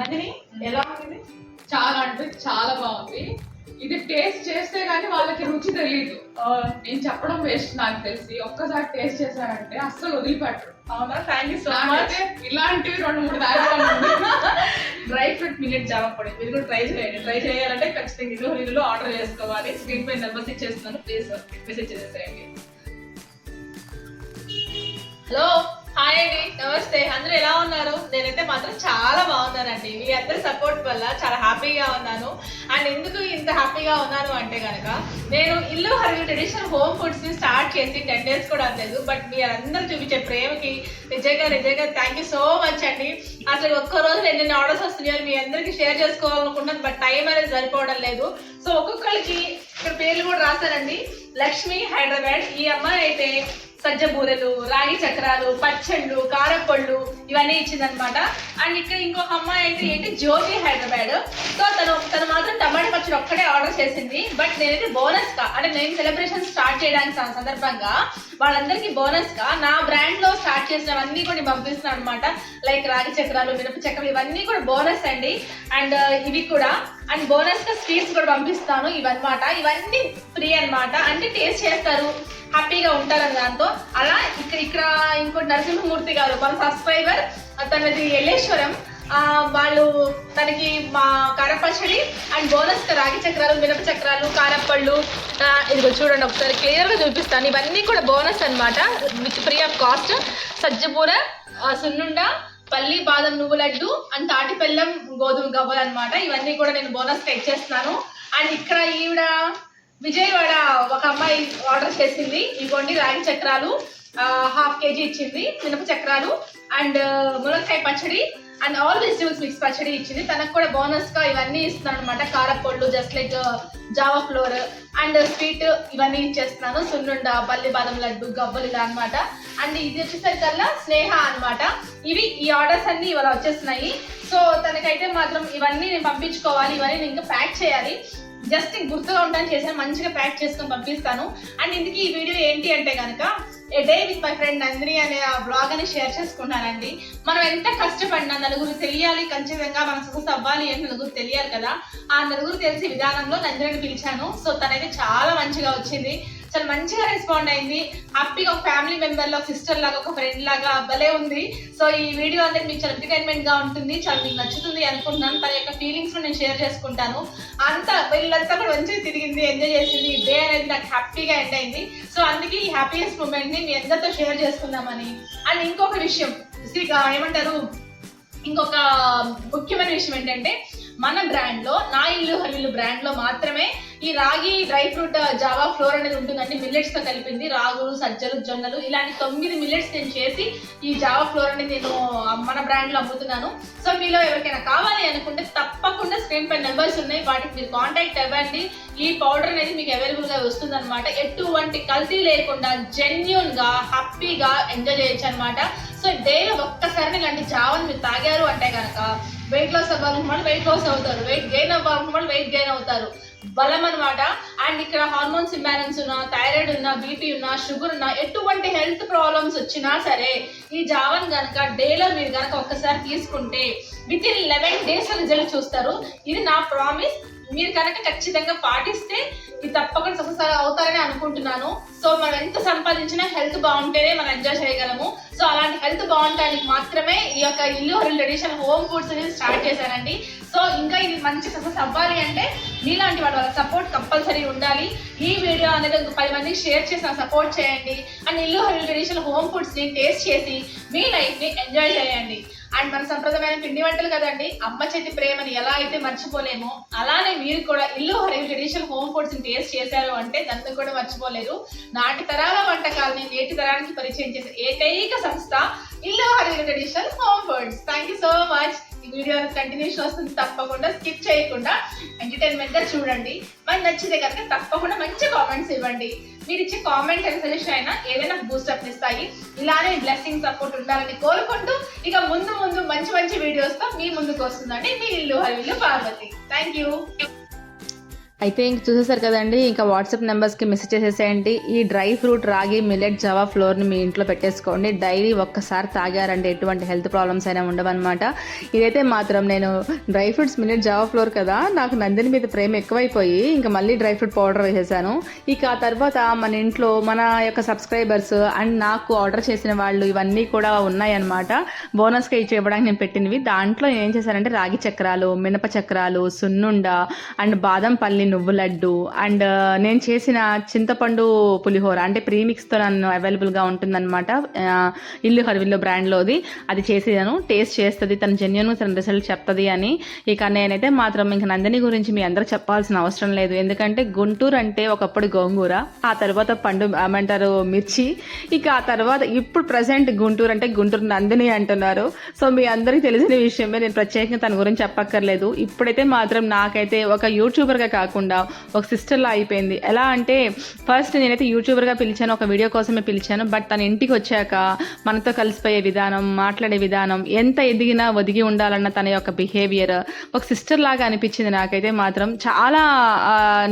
నందిని ఎలా ఉంది? చాలా అంటే చాలా బాగుంది. ఇది టేస్ట్ చేస్తే గానీ వాళ్ళకి రుచి తెలియదు నేను చెప్పడం వేస్ట్ నాకు తెలిసి. ఒక్కసారి టేస్ట్ చేశారంటే అస్సలు వదిలిపెట్టరు. అవునా? థ్యాంక్ యూ సో మచ్ ఇలాంటివి రెండు మూడు డ్రై ఫ్రూట్ మిల్లెట్ జామ పొడి. మీరు కూడా ట్రై చేయండి. ట్రై చేయాలంటే ఖచ్చితంగా ఇల్లు హరీలో ఆర్డర్ చేసుకోవాలి. స్క్రీన్ పై నెంబర్స్ ఇచ్చేస్తున్నాను ప్లీజ్ మెసేజ్ చేసేయండి. హలో హాయ్ అండి. నమస్తే. అందరూ ఎలా ఉన్నారు? నేనైతే మాత్రం చాలా బాగున్నానండి. మీ అందరి సపోర్ట్ వల్ల చాలా హ్యాపీగా ఉన్నాను. అండ్ ఎందుకు ఇంత హ్యాపీగా ఉన్నాను అంటే కనుక నేను ఇల్లు హరి ట్రెడిషనల్ హోమ్ ఫుడ్స్ని స్టార్ట్ చేసి టెన్ డేస్ కూడా అవ్వలేదు బట్ మీ అందరూ చూపించే ప్రేమకి నిజంగా నిజంగా థ్యాంక్ యూ సో మచ్ అండి. అసలు ఒక్క రోజు ఎన్ని ఆర్డర్స్ వస్తున్నాయో మీ అందరికీ షేర్ చేసుకోవాలనుకుంటున్నాను. బట్ టైం అనేది సరిపోవడం లేదు. సో ఒక్కొక్కరికి ఇక్కడ పేర్లు కూడా రాశారండి. లక్ష్మి హైదరాబాద్. ఈ అమ్మాయి అయితే సజ్జ బూరెలు రాగి చక్రాలు పచ్చళ్ళు కారపళ్ళు ఇవన్నీ ఇచ్చిందనమాట అండ్ ఇక్కడ ఇంకొక అమ్మాయి అయితే ఏంటి? జ్యోతి హైదరాబాద్. సో తను తను మాత్రం టమాటా పచ్చడి ఒక్కడే ఆర్డర్ చేసింది. బట్ నేనైతే బోనస్గా అంటే నేను సెలబ్రేషన్ స్టార్ట్ చేయడానికి సందర్భంగా వాళ్ళందరికీ బోనస్గా నా బ్రాండ్లో స్టార్ట్ చేసినవన్నీ కూడా పంపిస్తున్నాను అనమాట లైక్ రాగి చక్రాలు మినప చక్రాలు ఇవన్నీ కూడా బోనస్ అండి. అండ్ uh, ఇవి కూడా. అండ్ బోనస్గా స్వీట్స్ కూడా పంపిస్తాను ఇవన్నమాట. ఇవన్నీ ఫ్రీ అన్నమాట. అంటే టేస్ట్ చేస్తారు. హ్యాపీగా ఉంటారని దాంతో అలా ఇక్కడ ఇక్కడ ఇంకోటి నరసింహమూర్తి గారు మన సబ్స్క్రైబర్ తనది ఎల్లేశ్వరం వాళ్ళు తనకి మా కారపచ్చడి అండ్ బోనస్ రాగి చక్రాలు మినప చక్రాలు కారప్పళ్ళు ఇదిగో చూడండి ఒకసారి క్లియర్గా చూపిస్తాను. ఇవన్నీ కూడా బోనస్ అనమాట విత్ ఫ్రీ ఆఫ్ కాస్ట్. సజ్జపూర సున్నుండ పల్లి బాదం నువ్వు లడ్డు అండ్ తాటిపెల్లం గోధుమ గవ్వలు అనమాట ఇవన్నీ కూడా నేను బోనస్గా అండ్ ఇక్కడ ఈవిడ విజయవాడ ఒక అమ్మాయి ఆర్డర్ చేసింది. ఇవ్వండి రాగి చక్రాలు హాఫ్ కేజీ ఇచ్చింది మినప చక్రాలు అండ్ మునక్కాయ పచ్చడి అండ్ ఆల్ వెజిటబుల్స్ మిక్స్ పచ్చడి ఇచ్చింది. తనకు కూడా బోనస్గా ఇవన్నీ ఇస్తున్నాను అనమాట కారపళ్ళు జస్ట్ లైక్ జావా ఫ్లోర్ అండ్ స్వీట్ ఇవన్నీ ఇచ్చేస్తున్నాను. సున్నుండ బల్లి బాదం లడ్డు గవ్వలు ఇలా అనమాట అండ్ ఇది వచ్చేసరికల్లా స్నేహ అనమాట ఇవి ఈ ఆర్డర్స్ అన్ని ఇవాళ వచ్చేస్తున్నాయి. సో తనకైతే మాత్రం ఇవన్నీ నేను పంపించుకోవాలి. ఇవన్నీ నేను ఇంకా ప్యాక్ చేయాలి. జస్ట్ గుర్తుగా ఉంటాను చేశాను. మంచిగా ప్యాక్ చేసుకొని పంపిస్తాను. అండ్ ఇందుకు ఈ వీడియో ఏంటి అంటే కనుక a day with my friend Nandini అనే ఆ బ్లాగ్ అని షేర్ చేసుకున్నానండి మనం ఎంత కష్టపడినా నలుగురు తెలియాలి ఖచ్చితంగా మన సక్సెస్ అవ్వాలి అని నలుగురు తెలియాలి కదా. ఆ నలుగురు తెలిసి విధానంలో నందిని పిలిచాను. సో తనైతే చాలా మంచిగా వచ్చింది. చాలా మంచిగా రెస్పాండ్ అయింది. హ్యాపీగా ఒక ఫ్యామిలీ మెంబర్లో సిస్టర్ లాగా ఒక ఫ్రెండ్ లాగా భలే ఉంది. సో ఈ వీడియో అనేది మీకు చాలా ఎంటర్టైన్మెంట్గా ఉంటుంది. చాలా మీకు నచ్చుతుంది అనుకుంటున్నాను. తన యొక్క ఫీలింగ్స్ నేను షేర్ చేసుకుంటాను. అంతా వీళ్ళంతా కూడా మంచిగా తిరిగింది ఎంజాయ్ చేసింది. డే అనేది నాకు హ్యాపీగా ఎండ్ అయింది. సో అందుకే ఈ హ్యాపీయెస్ట్ మూమెంట్ని మీ అందరితో షేర్ చేసుకుందామని. అండ్ ఇంకొక విషయం ఏమంటారు? ఇంకొక ముఖ్యమైన విషయం ఏంటంటే మన బ్రాండ్లో నా ఇల్లు హల్లిల్లు బ్రాండ్లో మాత్రమే ఈ రాగి డ్రై ఫ్రూట్ జావా ఫ్లోర్ అనేది ఉంటుందండి. మిల్లెట్స్తో కలిపింది. రాగులు సజ్జలు జొన్నలు ఇలాంటి తొమ్మిది మిల్లెట్స్ నేను చేసి ఈ జావా ఫ్లోర్ అనేది నేను మన బ్రాండ్లో అమ్ముతున్నాను. సో మీలో ఎవరికైనా కావాలి అనుకుంటే తప్పకుండా స్క్రీన్ పై నెంబర్స్ ఉన్నాయి. వాటికి మీరు కాంటాక్ట్ అవ్వండి. ఈ పౌడర్ అనేది మీకు అవైలబుల్గా వస్తుంది అనమాట ఎటువంటి కల్తీ లేకుండా జెన్యున్గా హ్యాపీగా ఎంజాయ్ చేయొచ్చు అనమాట సో డైలీ ఒక్కసారి ఇలాంటి జావని మీరు తాగారు అంటే కనుక వెయిట్ లాస్ అవ్వాలనుకున్న వెయిట్ లాస్ అవుతారు. వెయిట్ గెయిన్ అవ్వాలనుకున్న వెయిట్ గెయిన్ అవుతారు. బలం అనమాట అండ్ ఇక్కడ హార్మోన్స్ ఇంబ్యాలెన్స్ ఉన్నా థైరాయిడ్ ఉన్నా బీపీ ఉన్నా షుగర్ ఉన్నా ఎటువంటి హెల్త్ ప్రాబ్లమ్స్ వచ్చినా సరే ఈ జావన్ కనుక డేలో మీరు గనక ఒక్కసారి తీసుకుంటే within eleven days result చూస్తారు. ఇది నా ప్రామిస్ మీరు కనుక ఖచ్చితంగా పాటిస్తే ఇది తప్పకుండా సక్సెస్ అవుతారని అనుకుంటున్నాను. సో మనం ఎంత సంపాదించినా హెల్త్ బాగుంటేనే మనం ఎంజాయ్ చేయగలము. సో అలాంటి హెల్త్ బాగుంటానికి మాత్రమే ఈ యొక్క ఇల్లు ట్రెడిషనల్ హోమ్ ఫుడ్స్ అనేది స్టార్ట్ చేశానండి సో ఇంకా ఇది మంచి సక్సెస్ అవ్వాలి అంటే మీలాంటి వాళ్ళ వాళ్ళ సపోర్ట్ కంపల్సరీ ఉండాలి. ఈ వీడియో అనేది ఒక పది మందికి షేర్ చేసి సపోర్ట్ చేయండి. అండ్ ఇల్లు ట్రెడిషనల్ హోమ్ ఫుడ్స్ని టేస్ట్ చేసి మీ లైఫ్ని ఎంజాయ్ చేయండి. అండ్ మన సంప్రదాయమైన పిండి వంటలు కదండి అమ్మ చేతి ప్రేమని ఎలా అయితే మర్చిపోలేమో అలానే మీరు కూడా Illu Harev traditional home foods taste చేశారు అంటే దాన్ని కూడా మర్చిపోలేరు. నాటి తరాల వంటకాలని నేటి తరానికి పరిచయం చేసే ఏకైక సంస్థ Illu Harev traditional home foods. Thank you so much ఈ వీడియో కంటిన్యూషన్ వస్తుంది. తప్పకుండా స్కిప్ చేయకుండా ఎంటర్టైన్మెంట్గా చూడండి. మరి నచ్చితే కనుక తప్పకుండా మంచి కామెంట్స్ ఇవ్వండి. మీరు ఇచ్చే కామెంట్ అండ్ సజెషన్ అయినా ఏదైనా బూస్టప్ ఇస్తాయి. ఇలానే బ్లెస్సింగ్ సపోర్ట్ ఉండాలని కోరుకుంటూ ఇక ముందు ముందు మంచి మంచి వీడియోస్తో మీ ముందుకు వస్తుందండి మీ ఇల్లు హరిల్లు పార్వతి. థ్యాంక్ యూ అయితే ఇంక చూసేసారు కదండి ఇంకా వాట్సాప్ నెంబర్స్కి మెసేజ్ చేసేసేయండి. ఈ డ్రై ఫ్రూట్ రాగి మిల్లెట్ జవా ఫ్లోర్ని మీ ఇంట్లో పెట్టేసుకోండి. డైలీ ఒక్కసారి తాగారంటే ఎటువంటి హెల్త్ ప్రాబ్లమ్స్ అయినా ఉండవన్నమాట. ఇదైతే మాత్రం నేను డ్రై ఫ్రూట్స్ మిల్లెట్ జవా ఫ్లోర్ కదా నాకు నందిని మీద ప్రేమ ఎక్కువైపోయి ఇంకా మళ్ళీ డ్రై ఫ్రూట్ పౌడర్ వేసేసాను. ఇక ఆ తర్వాత మన ఇంట్లో మన యొక్క సబ్స్క్రైబర్స్ అండ్ నాకు ఆర్డర్ చేసిన వాళ్ళు ఇవన్నీ కూడా ఉన్నాయన్నమాట. బోనస్గా ఇచ్చి ఇవ్వడానికి నేను పెట్టినవి. దాంట్లో నేను ఏం చేశానంటే రాగి చక్రాలు మినప చక్రాలు సున్నుండ అండ్ బాదం పల్లి నువ్వు లడ్డు అండ్ నేను చేసిన చింతపండు పులిహోర అంటే ప్రీమిక్స్తో నన్ను అవైలబుల్గా ఉంటుందన్నమాట. ఇల్లు హర్విల్లో బ్రాండ్లోది. అది చేసేదాను. టేస్ట్ చేస్తుంది తన జెన్యున్ తన రిజల్ట్ చెప్తుంది అని. ఇక నేనైతే మాత్రం ఇంక నందిని గురించి మీ అందరూ చెప్పాల్సిన అవసరం లేదు. ఎందుకంటే గుంటూరు అంటే ఒకప్పుడు గోంగూర ఆ తర్వాత పండు ఏమంటారు మిర్చి. ఇక ఆ తర్వాత ఇప్పుడు ప్రజెంట్ గుంటూరు అంటే గుంటూరు నందిని అంటున్నారు. సో మీ అందరికీ తెలిసిన విషయమే. నేను ప్రత్యేకంగా తన గురించి చెప్పక్కర్లేదు. ఇప్పుడైతే మాత్రం నాకైతే ఒక యూట్యూబర్గా కాకుండా ఒక సిస్టర్లా అయిపోయింది. ఎలా అంటే ఫస్ట్ నేనైతే యూట్యూబర్గా పిలిచాను ఒక వీడియో కోసమే పిలిచాను బట్ తన ఇంటికి వచ్చాక మనతో కలిసిపోయే విధానం మాట్లాడే విధానం ఎంత ఎదిగినా ఒదిగి ఉండాలన్న తన యొక్క బిహేవియర్ ఒక సిస్టర్ లాగా అనిపించింది నాకైతే మాత్రం. చాలా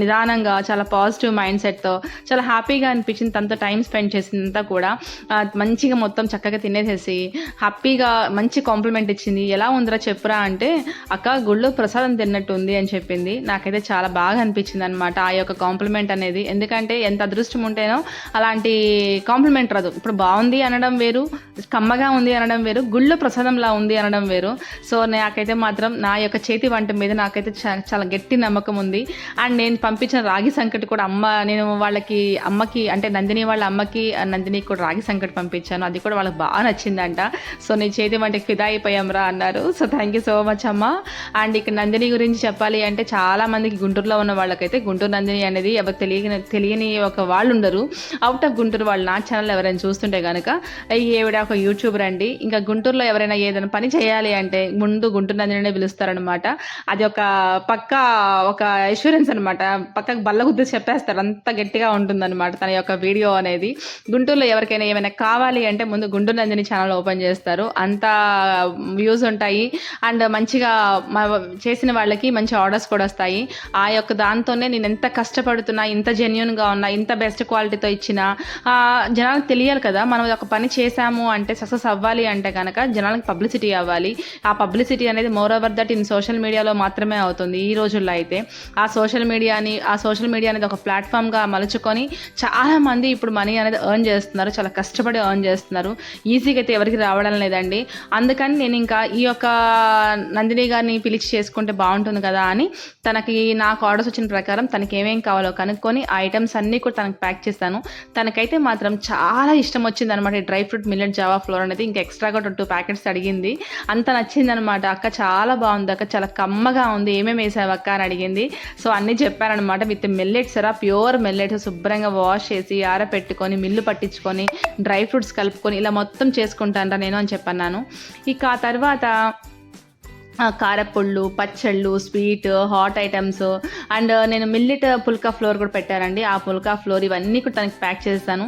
నిదానంగా చాలా పాజిటివ్ మైండ్ సెట్తో చాలా హ్యాపీగా అనిపించింది తనతో టైం స్పెండ్ చేసిందంతా కూడా. మంచిగా మొత్తం చక్కగా తినేసేసి హ్యాపీగా మంచి కాంప్లిమెంట్ ఇచ్చింది. ఎలా ఉందిరా చెప్పురా అంటే అక్క గుళ్ళో ప్రసాదం తిన్నట్టు ఉంది అని చెప్పింది. నాకైతే చాలా బాగా అనిపించింది అనమాట ఆ యొక్క కాంప్లిమెంట్ అనేది. ఎందుకంటే ఎంత అదృష్టం ఉంటేనో అలాంటి కాంప్లిమెంట్ రాదు. ఇప్పుడు బాగుంది అనడం వేరు కమ్మగా ఉంది అనడం వేరు గుళ్ళు ప్రసాదంలా ఉంది అనడం వేరు. సో నాకైతే మాత్రం నా యొక్క చేతి వంట మీద నాకైతే చాలా గట్టి నమ్మకం ఉంది. అండ్ నేను పంపించిన రాగి సంకటి కూడా అమ్మ నేను వాళ్ళకి అమ్మకి అంటే నందిని వాళ్ళ అమ్మకి నందిని కూడా రాగి సంకటి పంపించాను. అది కూడా వాళ్ళకి బాగా నచ్చిందంట. సో నీ చేతి వంటకి ఫిదా అయిపోయాంరా అన్నారు. So thank you so much అమ్మ. అండ్ ఇక నందిని గురించి చెప్పాలి అంటే చాలా మందికి గుంటూరులో ఉన్న వాళ్ళకైతే గుంటూరు నందిని అనేది ఎవరు తెలియని తెలియని ఒక వాళ్ళు ఉండరు అవుట్ ఆఫ్ గుంటూరు వాళ్ళు నా ఛానల్ ఎవరైనా చూస్తుంటే కనుక ఈవిడ ఒక యూట్యూబర్ అండి. ఇంకా గుంటూరులో ఎవరైనా ఏదైనా పని చేయాలి అంటే ముందు గుంటూరు నందిని పిలుస్తారనమాట అది ఒక పక్క ఒక ఇన్సూరెన్స్ అనమాట పక్కకు బల్ల గుద్దు చెప్పేస్తారు. అంత గట్టిగా ఉంటుందన్నమాట తన యొక్క వీడియో అనేది. గుంటూరులో ఎవరికైనా ఏమైనా కావాలి అంటే ముందు గుంటూరు నందిని ఛానల్ ఓపెన్ చేస్తారు. అంత వ్యూస్ ఉంటాయి. అండ్ మంచిగా చేసిన వాళ్ళకి మంచి ఆర్డర్స్ కూడా వస్తాయి. ఆ యొక్క ఒక దాంతోనే నేను ఎంత కష్టపడుతున్నా ఇంత జెన్యున్గా ఉన్నా ఇంత బెస్ట్ క్వాలిటీతో ఇచ్చిన జనాలకు తెలియాలి కదా మనం ఒక పని చేశాము అంటే సక్సెస్ అవ్వాలి అంటే కనుక జనాలకు పబ్లిసిటీ అవ్వాలి. ఆ పబ్లిసిటీ అనేది more over that in social మీడియాలో మాత్రమే అవుతుంది. ఈ రోజుల్లో అయితే ఆ సోషల్ మీడియాని ఆ సోషల్ మీడియా అనేది ఒక ప్లాట్ఫామ్గా మలుచుకొని చాలా మంది ఇప్పుడు మనీ అనేది ఎర్న్ చేస్తున్నారు చాలా కష్టపడి ఎర్న్ చేస్తున్నారు. ఈజీగా అయితే ఎవరికి రావడం లేదండి. అందుకని నేను ఇంకా ఈ యొక్క నందిని గారిని పిలిచి చేసుకుంటే బాగుంటుంది కదా అని తనకి నాకు ఆర్డర్స్ వచ్చిన ప్రకారం తనకి ఏమేం కావాలో కనుక్కొని ఆ ఐటమ్స్ అన్నీ కూడా తనకు ప్యాక్ చేస్తాను. తనకైతే మాత్రం చాలా ఇష్టం వచ్చింది అనమాట ఈ డ్రై ఫ్రూట్ మిల్లెట్ జావా ఫ్లోర్ అనేది. ఇంకా ఎక్స్ట్రాగా టూ ప్యాకెట్స్ అడిగింది. అంత నచ్చింది అనమాట అక్క చాలా బాగుంది అక్క చాలా కమ్మగా ఉంది. ఏమేమి వేసావు అక్క అని అడిగింది. సో అన్నీ చెప్పారనమాట with millets raw pure millets శుభ్రంగా వాష్ చేసి ఆరపెట్టుకొని మిల్లు పట్టించుకొని డ్రై ఫ్రూట్స్ కలుపుకొని ఇలా మొత్తం చేసుకుంటానరా నేను అని చెప్పన్నాను. ఇక ఆ తర్వాత కారపొళ్ళు పచ్చళ్ళు స్వీట్ హాట్ ఐటమ్స్ అండ్ నేను మిల్లెట్ పుల్కా ఫ్లోర్ కూడా పెట్టానండి ఆ పుల్కా ఫ్లోర్ ఇవన్నీ కూడా తనకి ప్యాక్ చేస్తాను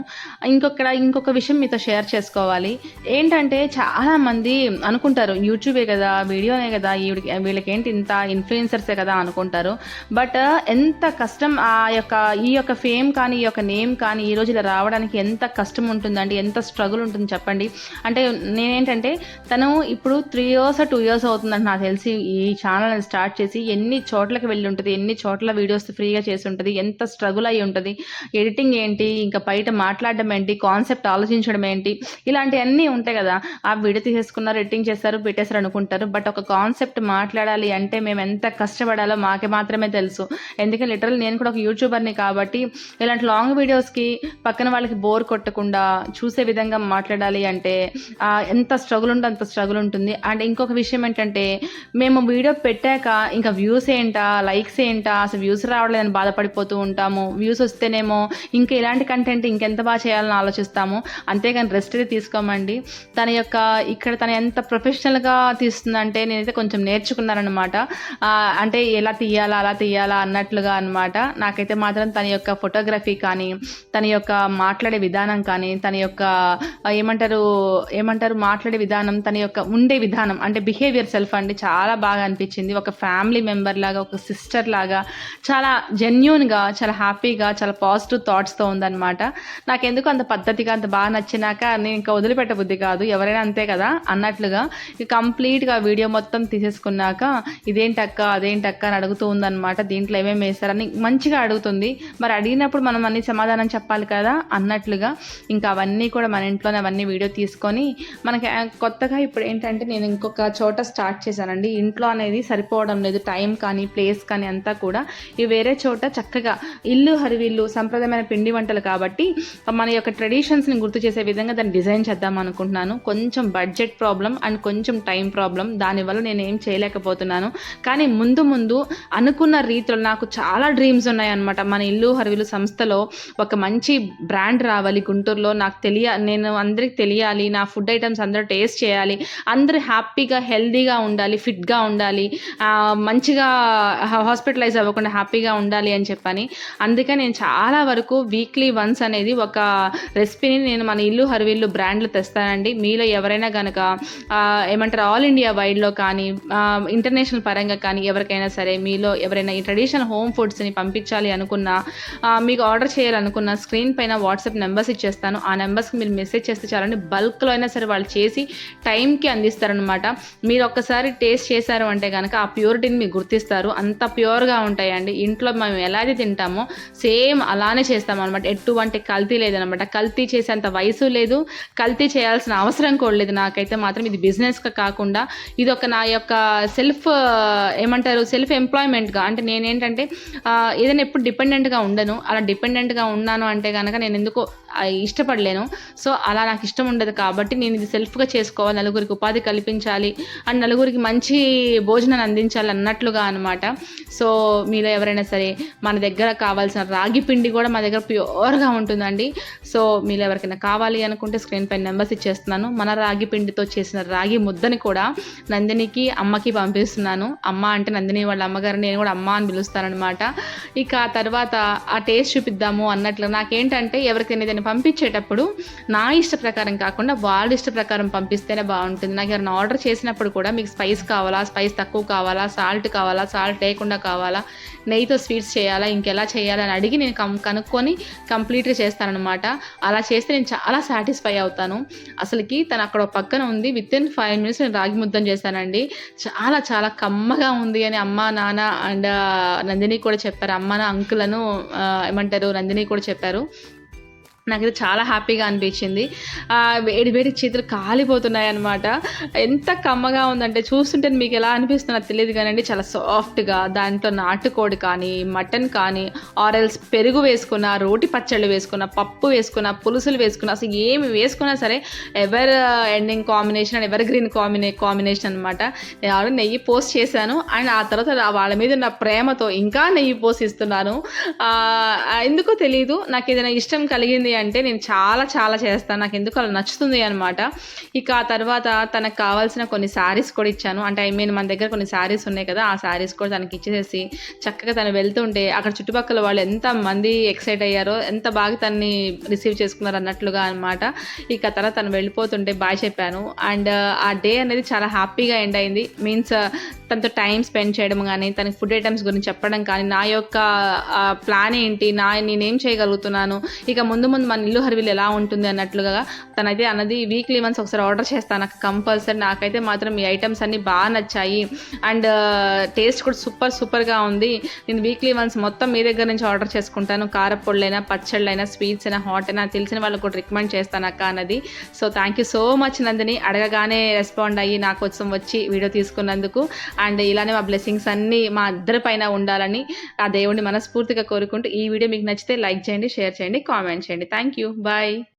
ఇంకొక ఇంకొక విషయం మీతో షేర్ చేసుకోవాలి. ఏంటంటే చాలామంది అనుకుంటారు యూట్యూబే కదా వీడియోనే కదా ఈవిడికి వీళ్ళకి ఏంటి ఇంత ఇన్ఫ్లుయెన్సర్సే కదా అనుకుంటారు. బట్ ఎంత కష్టం ఆ యొక్క ఈ యొక్క ఫేమ్ కానీ ఈ యొక్క నేమ్ కానీ ఈ రోజు ఇలా రావడానికి ఎంత కష్టం ఉంటుందండి ఎంత స్ట్రగుల్ ఉంటుంది చెప్పండి. అంటే నేనేంటంటే తను ఇప్పుడు త్రీ ఇయర్స్ టూ ఇయర్స్ అవుతుందంటే నాకు తెలిసి ఈ ఛానల్ స్టార్ట్ చేసి ఎన్ని చోట్లకి వెళ్ళి ఉంటుంది ఎన్ని చోట్ల వీడియోస్ ఫ్రీగా చేసి ఉంటుంది ఎంత స్ట్రగుల్ అయి ఉంటుంది ఎడిటింగ్ ఏంటి ఇంకా బయట మాట్లాడడం ఏంటి కాన్సెప్ట్ ఆలోచించడం ఏంటి ఇలాంటివన్నీ ఉంటాయి కదా. ఆ వీడియో తీసేసుకున్నారు ఎడిటింగ్ చేస్తారు పెట్టేశారు అనుకుంటారు. బట్ ఒక కాన్సెప్ట్ మాట్లాడాలి అంటే మేము ఎంత కష్టపడాలో మాకే మాత్రమే తెలుసు. ఎందుకంటే లిటరల్ నేను కూడా ఒక యూట్యూబర్ని కాబట్టి ఇలాంటి లాంగ్ వీడియోస్కి పక్కన వాళ్ళకి బోర్ కొట్టకుండా చూసే విధంగా మాట్లాడాలి అంటే ఎంత స్ట్రగుల్ ఉంటే అంత స్ట్రగుల్ ఉంటుంది. అండ్ ఇంకొక విషయం ఏంటంటే మేము వీడియో పెట్టాక ఇంకా వ్యూస్ ఏంటా లైక్స్ ఏంటా అసలు వ్యూస్ రావట్లేదని బాధపడిపోతూ ఉంటాము. వ్యూస్ వస్తేనేమో ఇంకా ఇలాంటి కంటెంట్ ఇంకెంత బాగా చేయాలని ఆలోచిస్తాము. అంతేగాని రెస్ట్ అయితే తీసుకోమండి. తన యొక్క ఇక్కడ తన ఎంత ప్రొఫెషనల్గా తీస్తుందంటే నేనైతే కొంచెం నేర్చుకున్నానమాట అంటే ఎలా తీయాలా అలా తీయాలా అన్నట్లుగా అనమాట నాకైతే మాత్రం తన యొక్క ఫోటోగ్రఫీ కానీ తన యొక్క మాట్లాడే విధానం కానీ తన యొక్క ఏమంటారు ఏమంటారు మాట్లాడే విధానం తన యొక్క ఉండే విధానం అంటే బిహేవియర్ సెల్ఫ్ అండి చాలా బాగా అనిపించింది. ఒక ఫ్యామిలీ మెంబర్ లాగా ఒక సిస్టర్ లాగా చాలా జెన్యున్గా చాలా హ్యాపీగా చాలా పాజిటివ్ థాట్స్తో ఉందన్నమాట. నాకెందుకు అంత పద్ధతిగా అంత బాగా నచ్చినాక నేను ఇంకా వదిలిపెట్ట బుద్ధి కాదు. ఎవరైనా అంతే కదా? అన్నట్లుగా కంప్లీట్గా వీడియో మొత్తం తీసేసుకున్నాక ఇదేంటక్క అదేంటక్క అని అడుగుతూ ఉందన్నమాట. దీంట్లో ఏమేమి వేస్తారని మంచిగా అడుగుతుంది. మరి అడిగినప్పుడు మనం అన్ని సమాధానం చెప్పాలి కదా? అన్నట్లుగా ఇంకా అవన్నీ కూడా మన ఇంట్లోనే అవన్నీ వీడియో తీసుకొని మనకి కొత్తగా ఇప్పుడు ఏంటంటే నేను ఇంకొక చోట స్టార్ట్ చేశాను చేశానండి ఇంట్లో అనేది సరిపోవడం లేదు. టైం కానీ ప్లేస్ కానీ అంతా కూడా ఈ వేరే చోట చక్కగా ఇల్లు హరివిల్లు సంప్రదాయమైన పిండి వంటలు కాబట్టి మన యొక్క ట్రెడిషన్స్ని గుర్తు చేసే విధంగా దాన్ని డిజైన్ చేద్దాం అనుకుంటున్నాను. కొంచెం బడ్జెట్ ప్రాబ్లం అండ్ కొంచెం టైం ప్రాబ్లం దానివల్ల నేను ఏం చేయలేకపోతున్నాను. కానీ ముందు ముందు అనుకున్న రీతిలో నాకు చాలా డ్రీమ్స్ ఉన్నాయన్నమాట. మన ఇల్లు హరివిల్లు సంస్థలో ఒక మంచి బ్రాండ్ రావాలి. గుంటూరులో నాకు తెలియ నేను అందరికి తెలియాలి. నా ఫుడ్ ఐటమ్స్ అందరూ టేస్ట్ చేయాలి. అందరూ హ్యాపీగా హెల్దీగా ఉండాలి. ఫిట్గా ఉండాలి మంచిగా హాస్పిటలైజ్ అవ్వకుండా హ్యాపీగా ఉండాలి అని చెప్పని. అందుకే నేను చాలా వరకు వీక్లీ వన్స్ అనేది ఒక రెసిపీని నేను మన ఇల్లు హరివిల్లు బ్రాండ్లో తెస్తానండి. మీలో ఎవరైనా కనుక ఏమంటారు ఆల్ ఇండియా వైడ్లో కానీ ఇంటర్నేషనల్ పరంగా కానీ ఎవరికైనా సరే మీలో ఎవరైనా ఈ ట్రెడిషనల్ హోమ్ ఫుడ్స్ని పంపించాలి అనుకున్నా మీకు ఆర్డర్ చేయాలనుకున్న స్క్రీన్ పైన వాట్సాప్ నెంబర్స్ ఇచ్చేస్తాను. ఆ నెంబర్స్కి మీరు మెసేజ్ చేస్తే చాలండి. బల్క్లో అయినా సరే వాళ్ళు చేసి టైంకి అందిస్తారనమాట మీరు ఒక్కసారి టేస్ట్ చేశారు అంటే కనుక ఆ ప్యూరిటీని మీకు గుర్తిస్తారు. అంత ప్యూర్గా ఉంటాయండి. ఇంట్లో మేము ఎలా అయితే తింటామో సేమ్ అలానే చేస్తాం అనమాట ఎటువంటి కల్తీ లేదనమాట కల్తీ చేసేంత వయసు లేదు. కల్తీ చేయాల్సిన అవసరం కూడా లేదు. నాకైతే మాత్రం ఇది బిజినెస్గా కాకుండా ఇది ఒక నా యొక్క సెల్ఫ్ ఏమంటారు సెల్ఫ్ ఎంప్లాయ్మెంట్గా అంటే నేనేంటంటే ఏదైనా ఎప్పుడు డిపెండెంట్గా ఉండను. అలా డిపెండెంట్గా ఉన్నాను అంటే కనుక నేను ఎందుకో ఇష్టపడలేను. సో అలా నాకు ఇష్టం ఉండదు కాబట్టి నేను ఇది సెల్ఫ్గా చేసుకోవాలి. నలుగురికి ఉపాధి కల్పించాలి. అండ్ నలుగురికి మంచి భోజనాన్ని అందించాలి అన్నట్లుగా అనమాట సో మీలో ఎవరైనా సరే మన దగ్గర కావాల్సిన రాగి పిండి కూడా మా దగ్గర ప్యూర్గా ఉంటుందండి. సో మీరు ఎవరికైనా కావాలి అనుకుంటే స్క్రీన్ పైన నెంబర్స్ ఇచ్చేస్తున్నాను. మన రాగి పిండితో చేసిన రాగి ముద్దని కూడా నందినికి అమ్మకి పంపిస్తున్నాను. అమ్మ అంటే నందిని వాళ్ళ అమ్మగారిని నేను కూడా అమ్మ అని పిలుస్తానమాట ఇక ఆ తర్వాత ఆ టేస్ట్ చూపిద్దాము అన్నట్లు నాకేంటంటే ఎవరికైనా ఏదైనా పంపించేటప్పుడు నా ఇష్ట ప్రకారం కాకుండా వాళ్ళ ఇష్ట ప్రకారం పంపిస్తేనే బాగుంటుంది. నాకు ఎవరైనా ఆర్డర్ చేసినప్పుడు కూడా మీకు స్పైస్ కావాలా స్పైస్ తక్కువ కావాలా సాల్ట్ కావాలా సాల్ట్ లేకుండా కావాలా నెయ్యితో స్వీట్స్ చేయాలా ఇంకెలా చేయాలని అడిగి నేను కం కనుక్కొని కంప్లీట్గా చేస్తానన్నమాట. అలా చేస్తే నేను చాలా సాటిస్ఫై అవుతాను. అసలుకి తను అక్కడ పక్కన ఉంది. విత్ ఇన్ ఫైవ్ మినిట్స్ నేను రాగి ముద్దం చేశానండి. చాలా చాలా కమ్మగా ఉంది అని అమ్మ నాన్న అండ్ నందిని కూడా చెప్పారు. అమ్మ నా అంకులను ఏమంటారు నందిని కూడా చెప్పారు. నాకైతే చాలా హ్యాపీగా అనిపించింది. వేడి వేడి చేతులు కాలిపోతున్నాయి అనమాట ఎంత కమ్మగా ఉందంటే చూస్తుంటే మీకు ఎలా అనిపిస్తుందో తెలియదు కానండి. చాలా సాఫ్ట్గా దాంట్లో నాటుకోడి కానీ మటన్ కానీ ఆరెల్స్ పెరుగు వేసుకున్న రోటి పచ్చళ్ళు వేసుకున్న పప్పు వేసుకున్న పులుసులు వేసుకున్న అసలు ఏమి వేసుకున్నా సరే ever ending combination and evergreen కాంబినే combination అనమాట నేను ఆల్రెడీ నెయ్యి పోస్ట్ చేశాను. అండ్ ఆ తర్వాత వాళ్ళ మీద ఉన్న ప్రేమతో ఇంకా నెయ్యి పోసి ఇస్తున్నాను ఎందుకో తెలియదు నాకు ఏదైనా ఇష్టం కలిగింది అంటే నేను చాలా చాలా చేస్తాను. నాకు ఎందుకు అలా నచ్చుతుంది అనమాట ఇక ఆ తర్వాత తనకు కావాల్సిన కొన్ని శారీస్ కూడా ఇచ్చాను. అంటే ఐ మీన్ మన దగ్గర కొన్ని శారీస్ ఉన్నాయి కదా ఆ శారీస్ కూడా తనకి ఇచ్చేసేసి చక్కగా తను వెళ్తుంటే అక్కడ చుట్టుపక్కల వాళ్ళు ఎంత మంది ఎక్సైట్ అయ్యారో ఎంత బాగా తన్ని రిసీవ్ చేసుకున్నారు అన్నట్లుగా అనమాట ఇక తర్వాత తను వెళ్ళిపోతుంటే బాయ్ చెప్పాను. అండ్ ఆ డే అనేది చాలా హ్యాపీగా ఎండ్ అయింది. మీన్స్ తనతో టైం స్పెండ్ చేయడం కానీ తనకి ఫుడ్ ఐటమ్స్ గురించి చెప్పడం కానీ నా యొక్క ప్లాన్ ఏంటి? నా నేనేం చేయగలుగుతున్నాను? ఇక ముందు ముందు మన ఇల్లు హరివిల్ ఎలా ఉంటుంది అన్నట్లుగా తనైతే అన్నది వీక్లీ వన్స్ ఒకసారి ఆర్డర్ చేస్తాను నాకు కంపల్సరీ నాకైతే మాత్రం ఈ ఐటమ్స్ అన్నీ బాగా నచ్చాయి. అండ్ టేస్ట్ uh, కూడా సూపర్ సూపర్గా ఉంది. నేను వీక్లీ వన్స్ మొత్తం మీ దగ్గర నుంచి ఆర్డర్ చేసుకుంటాను. కారపొళ్ళైనా పచ్చళ్ళైనా స్వీట్స్ అయినా హాట్ అయినా తెలిసిన వాళ్ళకి కూడా రికమెండ్ చేస్తాను అక్క అన్నది. So thank you so much Nandini. అడగగానే రెస్పాండ్ అయ్యి నా కోసం వచ్చి వీడియో తీసుకున్నందుకు. అండ్ ఇలానే మా బ్లెస్సింగ్స్ అన్నీ మా ఇద్దరి పైన ఉండాలని ఆ దేవుడిని మనస్ఫూర్తిగా కోరుకుంటూ ఈ వీడియో మీకు నచ్చితే లైక్ చేయండి షేర్ చేయండి కామెంట్ చేయండి. Thank you bye